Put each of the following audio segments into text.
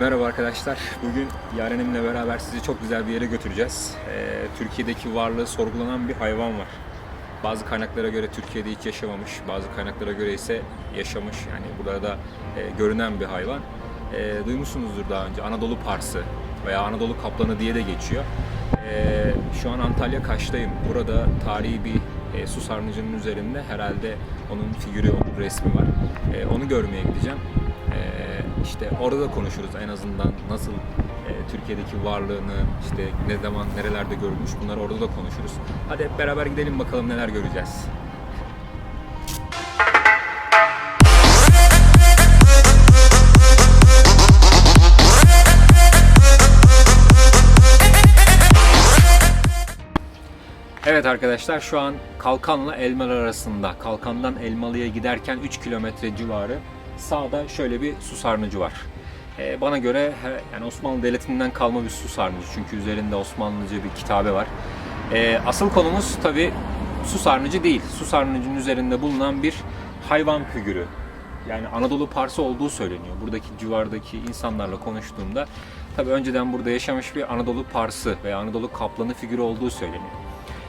Merhaba arkadaşlar. Bugün Yarenimle beraber sizi çok güzel bir yere götüreceğiz. Ee, Türkiye'deki varlığı sorgulanan bir hayvan var. Bazı kaynaklara göre Türkiye'de hiç yaşamamış, bazı kaynaklara göre ise yaşamış. Yani burada da e, görünen bir hayvan. E, duymuşsunuzdur daha önce Anadolu Parsı veya Anadolu Kaplanı diye de geçiyor. E, şu an Antalya Kaş'tayım. Burada tarihi bir e, su sarnıcının üzerinde herhalde onun figürü, onun resmi var. E, onu görmeye gideceğim. Ee, işte orada da konuşuruz en azından nasıl e, Türkiye'deki varlığını işte ne zaman nerelerde görülmüş bunları orada da konuşuruz. Hadi hep beraber gidelim bakalım neler göreceğiz. Evet arkadaşlar şu an Kalkan'la Elmalı arasında. Kalkan'dan Elmalı'ya giderken 3 kilometre civarı sağda şöyle bir su sarnıcı var. Ee, bana göre yani Osmanlı Devleti'nden kalma bir su sarnıcı çünkü üzerinde Osmanlıca bir kitabe var. Ee, asıl konumuz tabi su sarnıcı değil. Su sarnıcının üzerinde bulunan bir hayvan figürü. Yani Anadolu Parsı olduğu söyleniyor. Buradaki civardaki insanlarla konuştuğumda tabi önceden burada yaşamış bir Anadolu Parsı veya Anadolu Kaplanı figürü olduğu söyleniyor.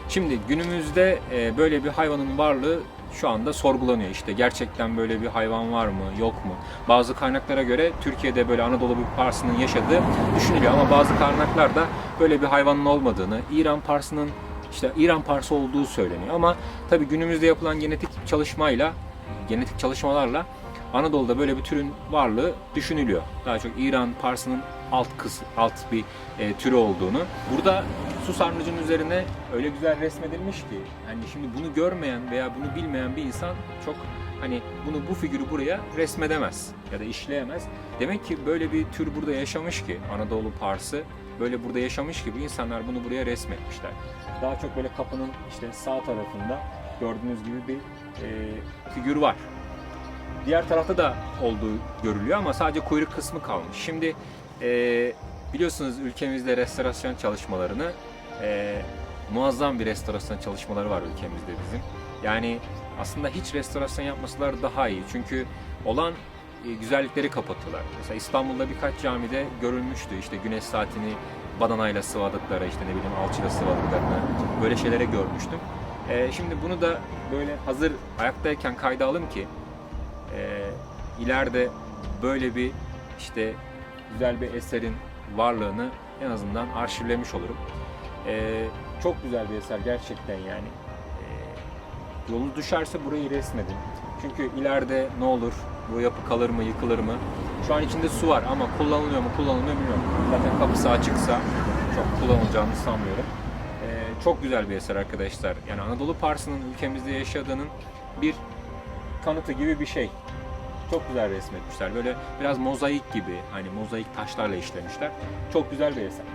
Şimdi günümüzde e, böyle bir hayvanın varlığı şu anda sorgulanıyor. İşte gerçekten böyle bir hayvan var mı, yok mu? Bazı kaynaklara göre Türkiye'de böyle Anadolu bir parsının yaşadığı düşünülüyor ama bazı kaynaklarda böyle bir hayvanın olmadığını, İran parsının işte İran parsı olduğu söyleniyor. Ama tabii günümüzde yapılan genetik çalışmayla, genetik çalışmalarla Anadolu'da böyle bir türün varlığı düşünülüyor. Daha çok İran parsının alt kız, alt bir e, türü olduğunu. Burada su sarnıcının üzerine öyle güzel resmedilmiş ki hani şimdi bunu görmeyen veya bunu bilmeyen bir insan çok hani bunu bu figürü buraya resmedemez ya da işleyemez. Demek ki böyle bir tür burada yaşamış ki Anadolu Parsı böyle burada yaşamış ki bu insanlar bunu buraya resmetmişler. Daha çok böyle kapının işte sağ tarafında gördüğünüz gibi bir e, figür var. Diğer tarafta da olduğu görülüyor ama sadece kuyruk kısmı kalmış. Şimdi e, biliyorsunuz ülkemizde restorasyon çalışmalarını e, muazzam bir restorasyon çalışmaları var ülkemizde bizim. Yani aslında hiç restorasyon yapmasalar daha iyi. Çünkü olan e, güzellikleri kapatıyorlar. Mesela İstanbul'da birkaç camide görülmüştü işte güneş saatini badanayla sıvadıkları işte ne bileyim alçıyla sıvadıklarını böyle şeylere görmüştüm. E, şimdi bunu da böyle hazır ayaktayken kayda alın ki e, ileride böyle bir işte güzel bir eserin varlığını en azından arşivlemiş olurum. E, çok güzel bir eser gerçekten yani. E, yolu düşerse burayı resmedin. Çünkü ileride ne olur, bu yapı kalır mı, yıkılır mı? Şu an içinde su var ama kullanılıyor mu, kullanılmıyor bilmiyorum. Zaten kapısı açıksa çok kullanılacağını sanmıyorum. E, çok güzel bir eser arkadaşlar. Yani Anadolu Parsı'nın ülkemizde yaşadığının bir kanıtı gibi bir şey. Çok güzel resmetmişler. Böyle biraz mozaik gibi hani mozaik taşlarla işlemişler. Çok güzel bir eser.